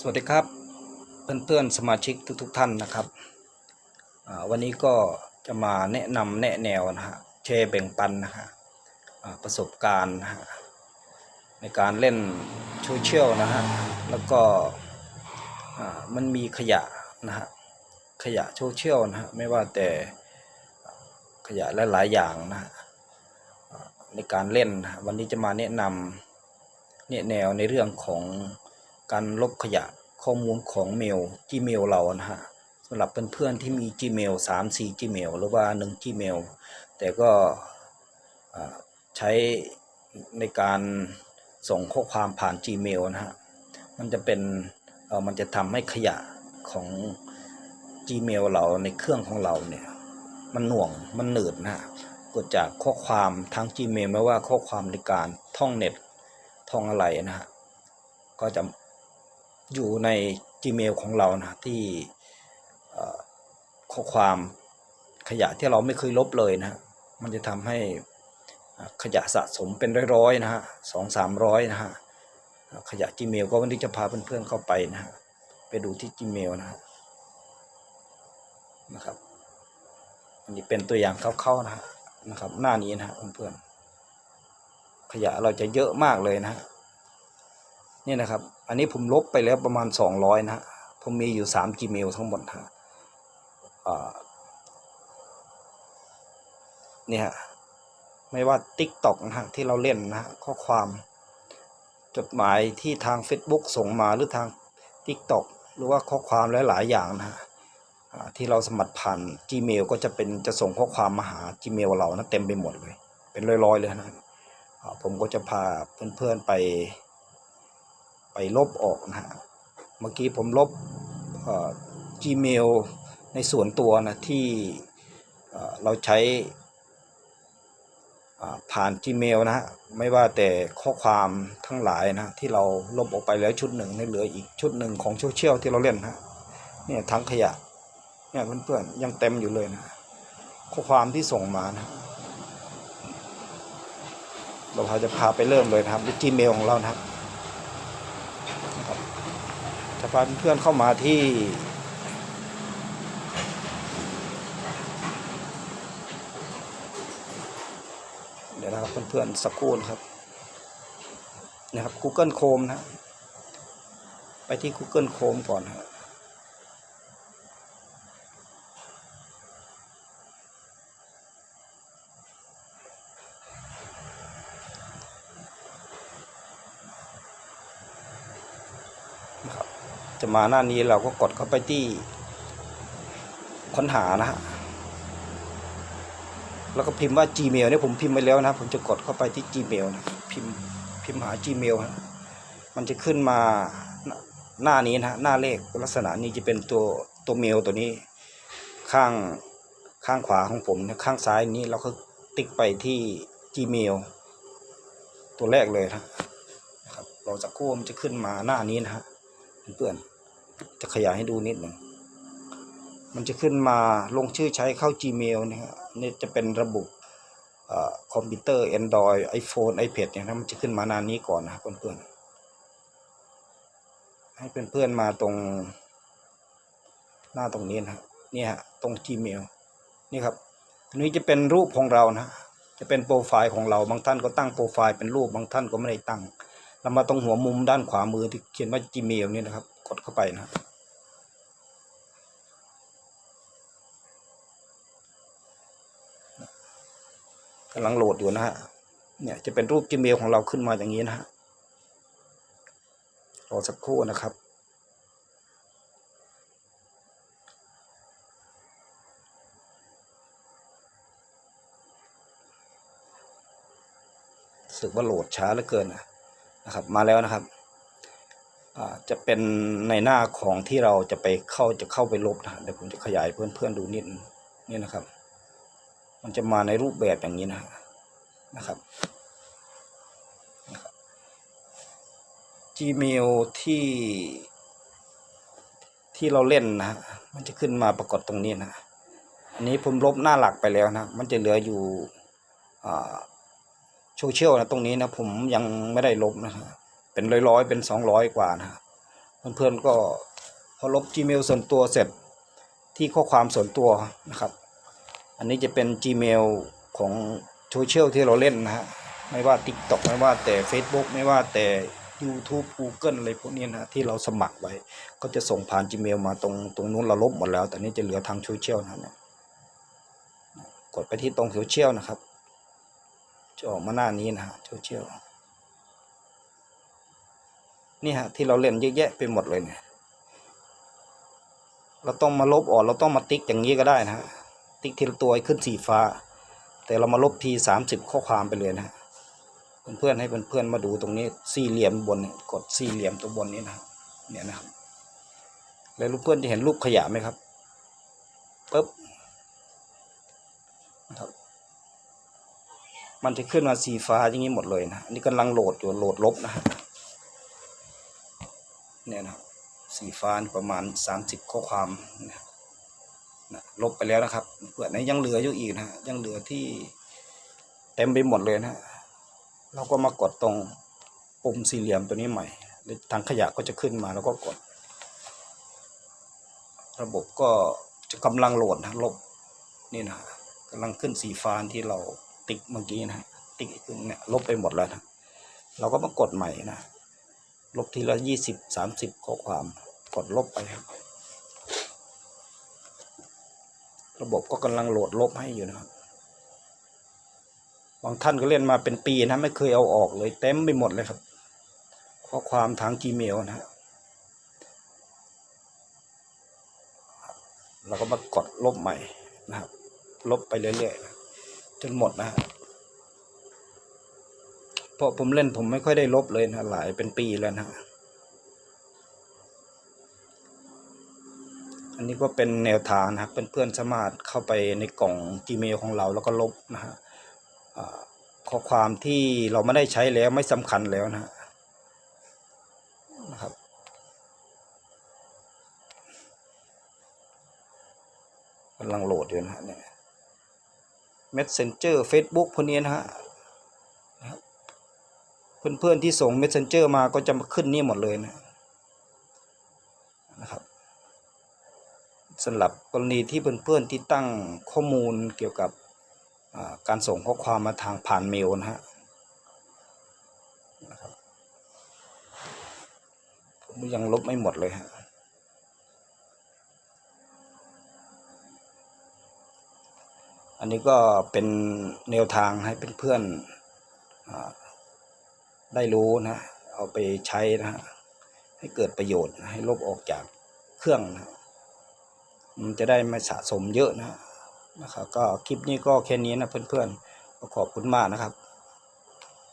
สวัสดีครับเพื่อนๆสมาชิกทุกๆท่านนะครับวันนี้ก็จะมาแนะนำแนะแนวนะฮะแชร์แบ่งปันนะฮะประสบการณ์นะฮะในการเล่นโซเชียลนะฮะแล้วก็มันมีขยะนะฮะขยะโซเชียลนะฮะไม่ว่าแต่ขยะหลายๆอย่างนะฮะในการเล่นวันนี้จะมาแนะนำเนี่ยแนวในเรื่องของ การลบขยะข้อมูลของเมล Gmail เรานะฮะสำหรับเพื่อนๆที่มี Gmail 3 4 Gmail หรือว่า 1 Gmail แต่ก็ใช้ในการส่งข้อความผ่าน Gmail นะฮะ มันจะเป็นเออมันจะทำให้ขยะของ Gmail เราในเครื่องของเราเนี่ย มันหน่วงมันหนืดนะฮะกดจากข้อความทาง Gmail ไม่ว่าข้อความในการท่องเน็ตท่องอะไรนะฮะ ก็จะ อยู่ใน Gmail ของเรานะที่ข้อความขยะที่เราไม่เคยลบเลยนะฮะมันจะทำให้ขยะสะสมเป็นร้อยๆนะฮะสองสามร้อยนะฮะขยะ Gmail ก็วันนี้จะพาเพื่อนๆเข้าไปนะฮะไปดูที่ Gmail นะฮะนะครับอันนี้เป็นตัวอย่างคร่าวๆนะฮะนะครับ หน้านี้นะฮะเพื่อนๆขยะเราจะเยอะมากเลยนะฮะ นี่นะครับ อันนี้ผมลบไปแล้วประมาณ 200 นะฮะผมมีอยู่ 3 Gmail ทั้งหมดฮะอ่านี่ฮะไม่ว่า TikTok นะฮะที่เราเล่นนะฮะข้อความจดหมายที่ทาง Facebook ส่งมาหรือทาง TikTok หรือว่าข้อความหลาย ๆ อย่างนะฮะที่เราสมัครผ่าน Gmail ก็จะเป็นจะส่งข้อความมาหา Gmail เรานะเต็มไปหมดเลย เป็นร้อย ๆ เลยนะผมก็จะพาเพื่อน ๆ ไป ไปลบออกนะฮะเมื่อกี้ผมลบอ่อ Gmail ในส่วนตัวนะที่เราใช้ผ่าน Gmail นะฮะไม่ว่าแต่ข้อความทั้งหลายนะที่เราลบออกไปแล้วชุดหนึ่งนี่เหลืออีกชุดหนึ่งของโซเชียลที่เราเล่นนะฮะเนี่ยทั้งขยะเนี่ยเพื่อนๆยังเต็มอยู่เลยนะข้อความที่ส่งมานะเราพาจะพาไปเริ่มเลยนะครับที่ Gmail ของเรานะครับ จะ พาเพื่อนเข้ามาที่ เดี๋ยวนะครับเพื่อนๆสักครู่นะครับนะครับ Google Chrome นะ ไปที่ Google Chrome ก่อนครับ จะมาหน้านี้เราก็กดเข้าไปที่ค้นหานะฮะแล้วก็พิมพ์ว่า Gmail เนี่ยผมพิมพ์ไปแล้วนะ ผมจะกดเข้าไปที่ Gmail นะพิมพ์พิมพ์หา Gmail นะมันจะขึ้นมาหน้านี้นะหน้าเลขลักษณะนี้จะเป็นตัวตัวเมลตัวนี้ ข้างข้างขวาของผมนะข้างซ้ายนี้เราก็ติ๊กไปที่ Gmail ตัวแรกเลยนะนะครับรอสักครู่มันจะขึ้นมาหน้านี้นะฮะเพื่อนๆ จะขยายให้ดูนิดหนึ่งมันจะขึ้นมาลงชื่อใช้เข้า Gmail นะฮะนี่จะเป็นระบบอคอมพิวเตอร์ Android iPhone iPad เนี่ยนะมันจะขึ้นมาหน้านี้ก่อนนะเพื่อนๆให้เพื่อนๆมาตรงหน้าตรงนี้นะเนี่ยฮะตรง Gmail นี่ครับอันนี้จะเป็นรูปของเรานะจะเป็นโปรไฟล์ของเราบางท่านก็ตั้งโปรไฟล์เป็นรูปบางท่านก็ไม่ได้ตั้งเรามาตรงหัวมุมด้านขวามือที่เขียนว่า Gmail นี่นะครับ กดเข้าไปนะครับกำลังโหลดอยู่นะฮะ เนี่ยจะเป็นรูป Gmail ของเราขึ้นมาอย่างนี้นะฮะ รอสักครู่นะครับ สึกว่าโหลดช้าเหลือเกินนะครับ มาแล้วนะครับ จะเป็นในหน้าของที่เราจะไปเข้าจะเข้าไปลบนะเดี๋ยวผมจะขยายเพื่อนๆดูนิดนึงนี่นะครับ มันจะมาในรูปแบบอย่างนี้นะนะครับ Gmail ที่ที่เราเล่นนะฮะมันจะขึ้นมาปรากฏตรงนี้นะอันนี้ผมลบหน้าหลักไปแล้วนะมันจะเหลืออยู่อ่าโซเชียลนะตรงนี้นะผมยังไม่ได้ลบนะฮะ เป็นร้อยๆเป็นสองร้อยกว่านะเพื่อนๆก็พอลบ Gmail ส่วนตัวเสร็จที่ข้อความส่วนตัวนะครับ อันนี้จะเป็น Gmail ของโซเชียลที่เราเล่นนะฮะไม่ว่า TikTok ไม่ว่าแต่ Facebook ไม่ว่าแต่ YouTube Google อะไรพวกนี้นะที่เราสมัครไว้ ก็จะส่งผ่าน Gmail มาตรงตรงนู้นเราลบหมดแล้ว แต่นี้จะเหลือทางโซเชียลนะเนี่ยกดไปที่ตรงโซเชียลนะครับจะออกมาหน้านี้นะฮะโซเชียล นี่ฮะที่เราเล่นเยอะแยะไปหมดเลยเนี่ย เราต้องมาลบออกเราต้องมาติ๊กอย่างนี้ก็ได้นะฮะติ๊กทีละตัวขึ้นสีฟ้า แต่เรามาลบทีสามสิบข้อความไปเลยนะฮะเพื่อนๆให้เพื่อนๆมาดูตรงนี้สี่เหลี่ยมบนกดสี่เหลี่ยมตัวบนนี้นะเนี่ยนะครับ แล้วเพื่อนจะเห็นรูปขยะไหมครับปึ๊บนะครับมันจะขึ้นมาสีฟ้าอย่างนี้หมดเลยนะนนี้กำลังโหลดอยู่โหลดลบนะฮะ เนี่ยนะครับสีฟ้านประมาณสามสิบข้อความนะนะลบไปแล้วนะครับเผื่อไหนยังเหลืออยู่อีกนะยังเหลือที่เต็มไปหมดเลยนะเราก็มากดตรงปุ่มสี่เหลี่ยมตัวนี้ใหม่ทางขยะก็จะขึ้นมาแล้วก็กด ระบบก็จะกำลังโหลดนะลบนี่นะกำลังขึ้นสีฟ้าที่เราติ๊กเมื่อกี้นะติ๊กอีกครึ่งเนี่ยลบไปหมดแล้วนะเราก็มากดใหม่นะ ลบทีละยี่สิบสามสิบข้อความกดลบไปครับ ระบบก็กำลังโหลดลบให้อยู่นะครับ บางท่านก็เล่นมาเป็นปีนะไม่เคยเอาออกเลยเต็มไปหมดเลยครับ ข้อความทาง Gmail นะฮะเราก็มากดลบใหม่นะครับ ลบไปเรื่อยๆนะจนหมดนะฮะ เพราะผมเล่นผมไม่ค่อยได้ลบเลยนะหลายเป็นปีแล้วนะอันนี้ก็เป็นแนวทางนะครับเพื่อนๆสามารถเข้าไปในกล่อง Gmail ของเราแล้วก็ลบนะฮะข้อความที่เราไม่ได้ใช้แล้วไม่สำคัญแล้วนะนะครับกำลังโหลดอยู่นะฮะเนี่ย Messenger Facebook พวกนี้นะฮะ เพื่อนๆที่ส่ง Messenger มาก็จะมาขึ้นนี่หมดเลยนะนะครับสำหรับกรณีที่เพื่อนๆที่ตั้งข้อมูลเกี่ยวกับการส่งข้อความมาทางผ่านเมลนะฮะนะครับผมยังลบไม่หมดเลยฮะอันนี้ก็เป็นแนวทางให้เพื่อนๆ ได้รู้นะเอาไปใช้นะฮะให้เกิดประโยชน์ให้ลบออกจากเครื่องนะมันจะได้ไม่สะสมเยอะนะนะครับก็คลิปนี้ก็แค่นี้นะเพื่อนๆขอบคุณมากนะครับ